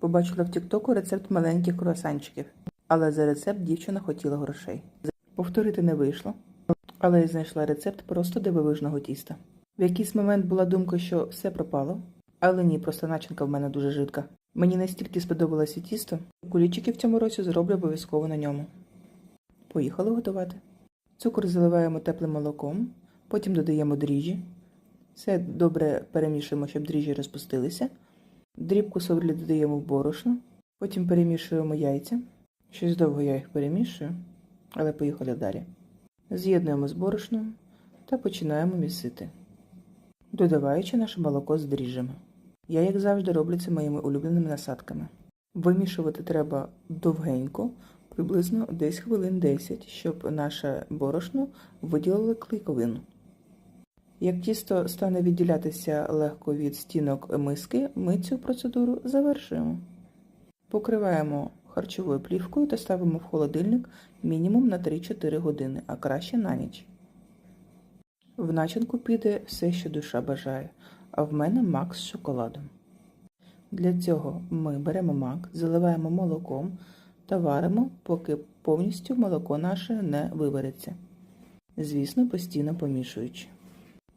Побачила в Тіктоку рецепт маленьких круасанчиків, але за рецепт дівчина хотіла грошей. Повторити не вийшло, але я знайшла рецепт просто дивовижного тіста. В якийсь момент була думка, що все пропало, але ні, просто начинка в мене дуже жидка. Мені настільки сподобалося тісто, кулічики в цьому році зроблю обов'язково на ньому. Поїхали готувати. Цукор заливаємо теплим молоком, потім додаємо дріжджі. Все добре перемішуємо, щоб дріжджі розпустилися. Дрібку солі додаємо в борошно, потім перемішуємо яйця. Щось довго я їх перемішую, але поїхали далі. З'єднуємо з борошном та починаємо місити, додаваючи наше молоко з дріжджами. Я, як завжди, роблю це моїми улюбленими насадками. Вимішувати треба довгенько, приблизно десь хвилин 10, щоб наше борошно виділило клейковину. Як тісто стане відділятися легко від стінок миски, ми цю процедуру завершуємо. Покриваємо харчовою плівкою та ставимо в холодильник мінімум на 3-4 години, а краще на ніч. В начинку піде все, що душа бажає, а в мене мак з шоколадом. Для цього ми беремо мак, заливаємо молоком та варимо, поки повністю молоко наше не вивариться. Звісно, постійно помішуючи.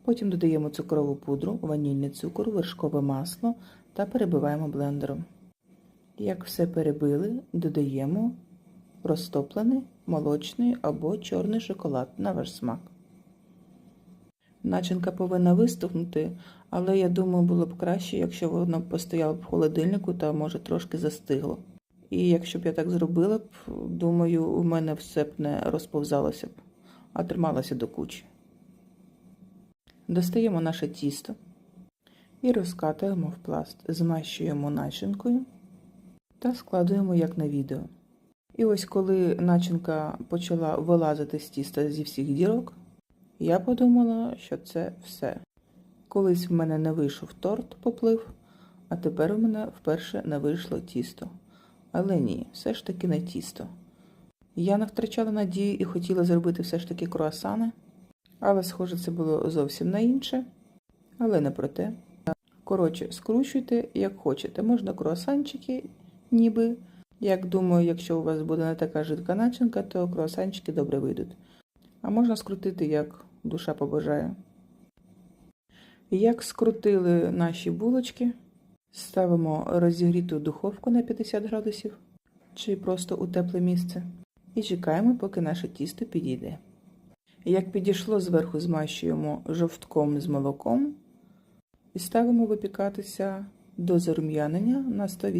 Потім додаємо цукрову пудру, ванільний цукор, вершкове масло та перебиваємо блендером. Як все перебили, додаємо розтоплений молочний або чорний шоколад на ваш смак. Начинка повинна вистухнути, але я думаю, було б краще, якщо вона постояла б в холодильнику та може трошки застигло. І якщо б я так зробила б, думаю, у мене все б не розповзалося б, а трималося до кучі. Достаємо наше тісто і розкатуємо в пласт, змащуємо начинкою та складуємо як на відео. І ось коли начинка почала вилазити з тіста зі всіх дірок, я подумала, що це все. Колись в мене не вийшов торт поплив, а тепер у мене вперше не вийшло тісто. Але ні, все ж таки не тісто. Я не втрачала надію і хотіла зробити все ж таки круасани, але, схоже, це було зовсім на інше, але не про те. Коротше, скручуйте, як хочете. Можна круасанчики, ніби. Як думаю, якщо у вас буде не така жидка начинка, то круасанчики добре вийдуть. А можна скрутити, як душа побажає. Як скрутили наші булочки, ставимо розігріту духовку на 50 градусів чи просто у тепле місце і чекаємо, поки наше тісто підійде. Як підійшло, зверху змащуємо жовтком з молоком і ставимо випікатися до зарум'янення на 180